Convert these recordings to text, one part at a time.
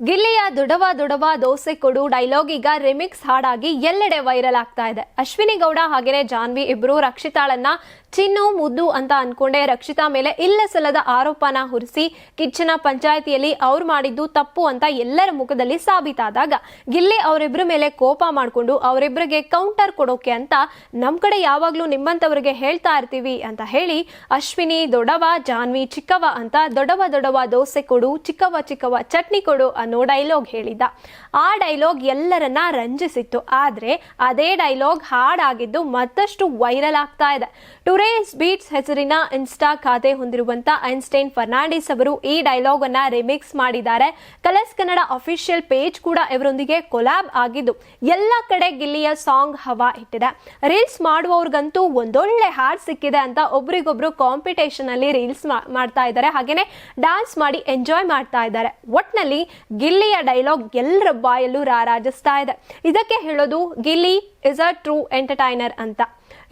ಗಿಲ್ಲಿಯ ದುಡವ ದುಡವ ದೋಸೆ ಕೊಡು ಡೈಲಾಗ್ ಈಗ ರಿಮಿಕ್ಸ್ ಹಾಡಾಗಿ ಎಲ್ಲೆಡೆ ವೈರಲ್ ಆಗ್ತಾ ಇದೆ. ಅಶ್ವಿನಿ ಗೌಡ ಹಾಗೇನೇ ಜಾನ್ವಿ ಇಬ್ರು ರಕ್ಷಿತಾಳನ್ನ ಚಿನ್ನು, ಮುದ್ದು ಅಂತ ಅನ್ಕೊಂಡೆ ರಕ್ಷಿತಾ ಮೇಲೆ ಇಲ್ಲ ಸಲ್ಲದ ಆರೋಪನ ಹೊರಿಸಿ ಕಿಚ್ಚನ ಪಂಚಾಯಿತಿಯಲ್ಲಿ ಅವ್ರು ಮಾಡಿದ್ದು ತಪ್ಪು ಅಂತ ಎಲ್ಲರ ಮುಖದಲ್ಲಿ ಸಾಬೀತಾದಾಗ ಗಿಲ್ಲಿ ಅವರಿಬ್ಬರ ಮೇಲೆ ಕೋಪ ಮಾಡಿಕೊಂಡು ಅವರಿಬ್ಬರಿಗೆ ಕೌಂಟರ್ ಕೊಡೋಕೆ ಅಂತ ನಮ್ ಕಡೆ ಯಾವಾಗಲೂ ನಿಮ್ಮಂಥವ್ರಿಗೆ ಹೇಳ್ತಾ ಇರ್ತೀವಿ ಅಂತ ಹೇಳಿ ಅಶ್ವಿನಿ, ದೊಡವ, ಜಾನ್ವಿ, ಚಿಕ್ಕವ ಅಂತ ದೊಡವ ದೊಡವ ದೋಸೆ ಕೊಡು, ಚಿಕ್ಕವ ಚಿಕ್ಕವ ಚಟ್ನಿ ಕೊಡು ಅನ್ನೋ ಡೈಲಾಗ್ ಹೇಳಿದ್ದ. ಆ ಡೈಲಾಗ್ ಎಲ್ಲರನ್ನ ರಂಜಿಸಿತ್ತು. ಆದ್ರೆ ಅದೇ ಡೈಲಾಗ್ ಹಾಡಾಗಿದ್ದು ಮತ್ತಷ್ಟು ವೈರಲ್ ಆಗ್ತಾ ಇದೆ. ಟುರೇಸ್ ಬೀಟ್ಸ್ ಹೆಸರಿನ ಇನ್ಸ್ಟಾ ಖಾತೆ ಹೊಂದಿರುವಂತ ಐನ್ಸ್ಟೈನ್ ಫರ್ನಾಂಡಿಸ್ ಅವರು ಈ ಡೈಲಾಗ್ ಅನ್ನ ರಿಮಿಕ್ಸ್ ಮಾಡಿದ್ದಾರೆ. ಕಲರ್ಸ್ ಕನ್ನಡ ಅಫಿಷಿಯಲ್ ಪೇಜ್ ಕೂಡ ಇವರೊಂದಿಗೆ ಕೊಲಾಬ್ ಆಗಿದ್ದು, ಎಲ್ಲ ಕಡೆ ಗಿಲ್ಲಿಯ ಸಾಂಗ್ ಹವಾ ಇಟ್ಟಿದೆ. ರೀಲ್ಸ್ ಮಾಡುವವ್ರಿಗಂತೂ ಒಂದೊಳ್ಳೆ ಹಾಡ್ ಸಿಕ್ಕಿದೆ ಅಂತ ಒಬ್ರಿಗೊಬ್ರು ಕಾಂಪಿಟೇಷನ್ ಅಲ್ಲಿ ರೀಲ್ಸ್ ಮಾಡ್ತಾ ಇದ್ದಾರೆ. ಹಾಗೇನೆ ಡಾನ್ಸ್ ಮಾಡಿ ಎಂಜಾಯ್ ಮಾಡ್ತಾ ಇದ್ದಾರೆ. ಒಟ್ನಲ್ಲಿ ಗಿಲ್ಲಿಯ ಡೈಲಾಗ್ ಎಲ್ಲರ ಬಾಯಲ್ಲೂ ರಾರಾಜಿಸ್ತಾ ಇದೆ. ಇದಕ್ಕೆ ಹೇಳೋದು, Gilli is a true entertainer ಅಂತ.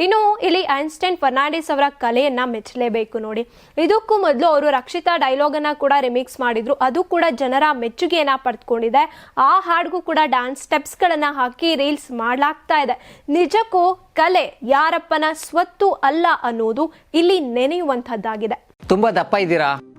ಇನ್ನು ಇಲ್ಲಿ ಐನ್ಸ್ಟೈನ್ ಫರ್ನಾಂಡಿಸ್ ಅವರ ಕಲೆಯನ್ನ ಮೆಚ್ಚಲೇಬೇಕು ನೋಡಿ. ಇದಕ್ಕೂ ಮೊದಲು ಅವರು ರಕ್ಷಿತಾ ಡೈಲಾಗ್ ಅನ್ನ ಕೂಡ ರಿಮಿಕ್ಸ್ ಮಾಡಿದ್ರು. ಅದು ಕೂಡ ಜನರ ಮೆಚ್ಚುಗೆಯನ್ನ ಪಡೆದುಕೊಂಡಿದೆ ಆ ಹಾಡ್ಗೂ ಕೂಡ ಡ್ಯಾನ್ಸ್ ಸ್ಟೆಪ್ಸ್ ಗಳನ್ನ ಹಾಕಿ ರೀಲ್ಸ್ ಮಾಡ್ಲಾಗ್ತಾ ಇದೆ. ನಿಜಕ್ಕೂ ಕಲೆ ಯಾರಪ್ಪನ ಸ್ವತ್ತು ಅಲ್ಲ ಅನ್ನೋದು ಇಲ್ಲಿ ನೆನೆಯುವಂತಹದ್ದಾಗಿದೆ ತುಂಬಾ ದಪ್ಪ ಇದ್ದೀರಾ?